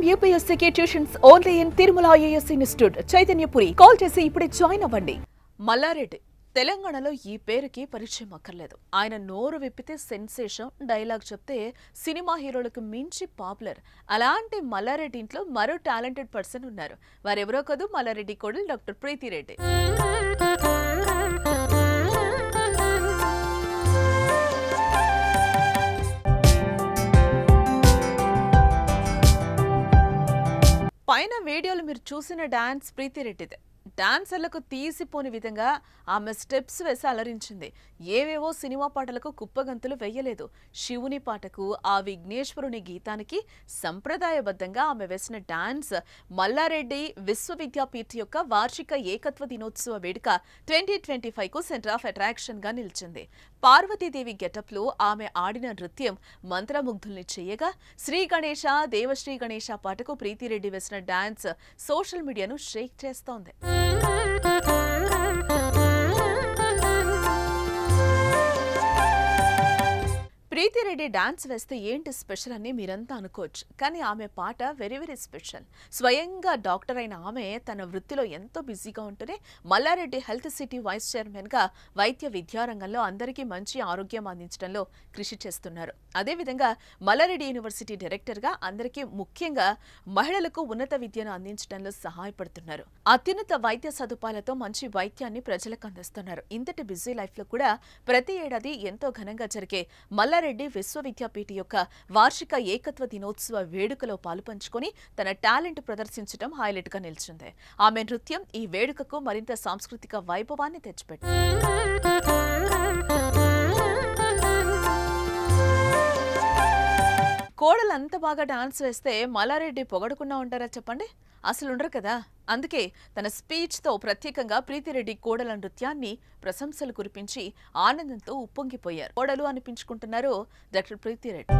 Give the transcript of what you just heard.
I'm యూపీఎస్సీకి tuitions only in Tirumala IAS institute Chaitanyapuri call చేసి ఇప్పుడే join అవ్వండి. మల్లారెడ్డి తెలంగాణలో ఈ పేరుకి పరిచయం అక్కర్లేదు. ఆయన నోరు విప్పితే సెన్సేషన్ డైలాగ్ చెప్తే సినిమా హీరోలకు మించి పాపులర్ అలాంటి మల్లారెడ్డి ఇంట్లో మరో టాలెంటెడ్ పర్సన్ ఉన్నారు. వారెవరో కాదు మల్లారెడ్డి కొడులు డాక్టర్ ప్రీతిరెడ్డి. పైన వీడియోలు మీరు చూసిన డాన్స్ ప్రీతిరెడ్డిదే డాన్సర్లకు తీసిపోని విధంగా ఆమె స్టెప్స్ వేసి అలరించింది. ఏవేవో సినిమా పాటలకు కుప్పగంతులు వెయ్యలేదు శివుని పాటకు ఆ విఘ్నేశ్వరుని గీతానికి సంప్రదాయబద్ధంగా ఆమె వేసిన డాన్స్ మల్లారెడ్డి విశ్వవిద్యాపీఠ యొక్క వార్షిక ఏకత్వ దినోత్సవ వేడుక ట్వంటీ ట్వంటీ ఫైవ్కు సెంటర్ ఆఫ్ అట్రాక్షన్గా నిలిచింది. పార్వతీదేవి గెటప్లో ఆమె ఆడిన నృత్యం మంత్రముగ్ధుల్ని చేయగా శ్రీ గణేష దేవశ్రీ గణేష పాటకు ప్రీతిరెడ్డి వేసిన డాన్స్ సోషల్ మీడియాను షేక్ చేస్తోంది. ప్రీతిరెడ్డి డాన్స్ వేస్తే ఏంటి స్పెషల్ అని మీరంతా అనుకోవచ్చు. కానీ ఆమె పాట వెరీ వెరీ స్పెషల్. స్వయంగా డాక్టర్ అయిన ఆమె తన వృత్తిలో ఎంతో బిజీగా ఉంటూనే మల్లారెడ్డి హెల్త్ సిటీ వైస్ చైర్మన్గా వైద్య విద్యారంగంలో అందరికీ మంచి ఆరోగ్యం అందించడంలో కృషి చేస్తున్నారు. అదేవిధంగా మల్లారెడ్డి యూనివర్సిటీ డైరెక్టర్గా అందరికీ ముఖ్యంగా మహిళలకు ఉన్నత విద్యను అందించడంలో సహాయపడుతున్నారు. అత్యున్నత వైద్య సదుపాయాలతో మంచి వైద్యాన్ని ప్రజలకు అందిస్తున్నారు. ఇంతటి బిజీ లైఫ్లో కూడా ప్రతి ఏడాది ఎంతో ఘనంగా జరిగే మల్లారెడ్డి విశ్వవిద్యాపీఠ యొక్క వార్షిక ఏకత్వ దినోత్సవ వేడుకలో పాలుపంచుకొని తన టాలెంట్ ప్రదర్శించడం హైలైట్గా నిలిచింది. ఆమె నృత్యం ఈ వేడుకకు మరింత సాంస్కృతిక వైభవాన్ని తెచ్చిపెట్టింది. కోడలు అంత బాగా డాన్స్ వేస్తే మల్లారెడ్డి పొగడకుండా ఉంటారా చెప్పండి? అసలు ఉండరు కదా. అందుకే తన స్పీచ్తో ప్రత్యేకంగా ప్రీతిరెడ్డి కోడల నృత్యాన్ని ప్రశంసలు కురిపించి ఆనందంతో ఉప్పొంగిపోయారు. కోడలు అనిపించుకుంటున్నారు డాక్టర్ ప్రీతిరెడ్డి.